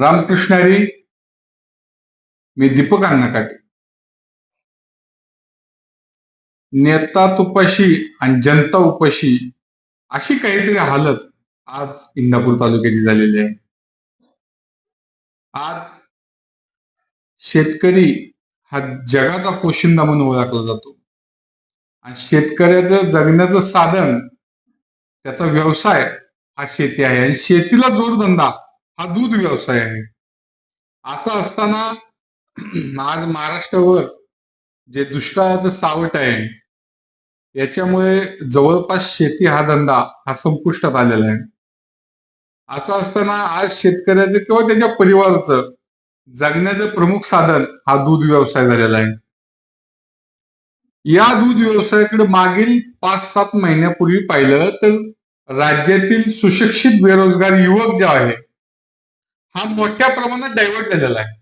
रामकृष्णारी मी दीपक अण्णाकाटे नेता तुपाशी आणि जनता उपाशी अशी काहीतरी हालत आज इंदापूर तालुक्याची झालेली आहे. आज शेतकरी हा जगाचा पोशिंदा म्हणून ओळखला जातो. आणि शेतकऱ्याचं जगण्याचं साधन त्याचा व्यवसाय हा शेती आहे. आणि शेतीला जोडधंदा हा दूध व्यवसाय आहे. असं असताना आज महाराष्ट्रावर जे दुष्काळाचं सावट आहे याच्यामुळे जवळपास शेती हा धंदा हा संपुष्टात आलेला आहे. असं असताना आज शेतकऱ्याचं किंवा त्याच्या परिवाराचं जगण्याचं प्रमुख साधन हा दूध व्यवसाय झालेला आहे. या दूध व्यवसायाकडे मागील पाच सात महिन्यापूर्वी पाहिलं तर राज्यातील सुशिक्षित बेरोजगार युवक जे आहे हा मोठ्या प्रमाणात डायव्हर्ट झालेला आहे.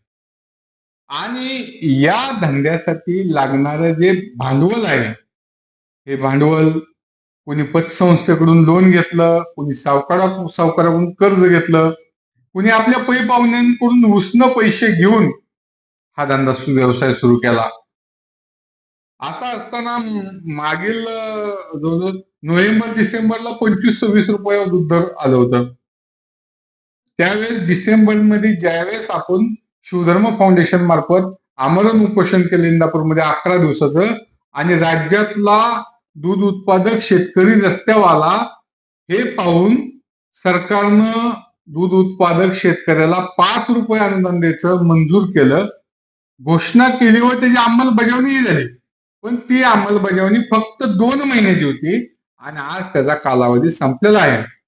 आणि या धंद्यासाठी लागणारं जे भांडवल आहे हे भांडवल कोणी पतसंस्थेकडून लोन घेतलं कोणी सावकारा सावकाराकडून कर्ज घेतलं कोणी आपल्या पै पाहुण्यांकडून उसनं पैसे घेऊन हा धंदा व्यवसाय सुरू केला. असा असताना मागील जवळजवळ नोव्हेंबर डिसेंबरला पंचवीस सव्वीस रुपये दूध दर आलं होतं. त्यावेळेस डिसेंबरमध्ये ज्यावेळेस आपण शिवधर्म फाउंडेशन मार्फत आमरण उपोषण केलं इंदापूरमध्ये अकरा दिवसाचं आणि राज्यातला दूध उत्पादक शेतकरी रस्त्यावाला हे पाहून सरकारनं दूध उत्पादक शेतकऱ्याला पाच रुपये अनुदान द्यायचं मंजूर केलं. घोषणा केली व त्याची अंमलबजावणी झाली. पण ती अंमलबजावणी फक्त दोन महिन्याची होती आणि आज त्याचा कालावधी संपलेला आहे.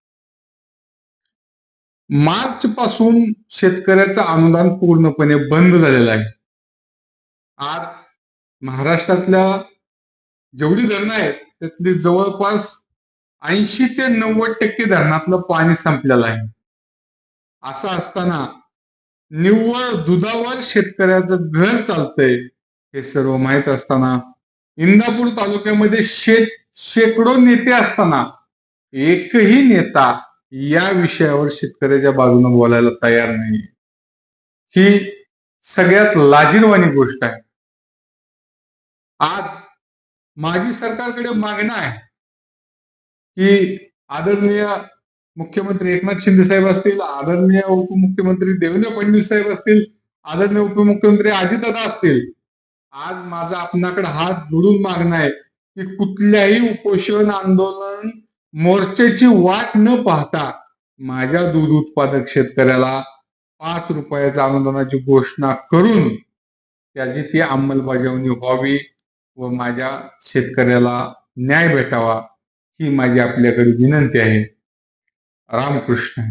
मार्च पासून शेतकऱ्याचं अनुदान पूर्णपणे बंद झालेलं आहे. आज महाराष्ट्रातल्या जेवढी धरणं आहेत त्यातली जवळपास ऐंशी ते नव्वद टक्के धरणातलं पाणी संपलेलं आहे. असं असताना निव्वळ दुधावर शेतकऱ्याचं घर चालतंय हे सर्व माहीत असताना इंदापूर तालुक्यामध्ये शेत शेकडो नेते असताना एकही नेता या विषयावर शेतकऱ्याच्या बाजूने बोलायला तयार नाही ही सगळ्यात लाजीरवाणी गोष्ट आहे. आज माजी सरकारकडे मागणं आहे की आदरणीय मुख्यमंत्री एकनाथ शिंदे साहेब असतील आदरणीय उपमुख्यमंत्री देवेंद्र फडणवीस साहेब असतील आदरणीय उपमुख्यमंत्री अजितदादा असतील आज माझा आपणाकडे हात जोडून मागणं आहे की कुठल्याही उपोषण आंदोलन मोर्चेची वाट न पाहता माझ्या दूध उत्पादक शेतकऱ्याला पाच रुपयाच्या अनुदानाची घोषणा करून त्याची ती अंमलबजावणी व्हावी व माझ्या शेतकऱ्याला न्याय भेटावा ही माझी आपल्याकडे विनंती आहे. रामकृष्ण.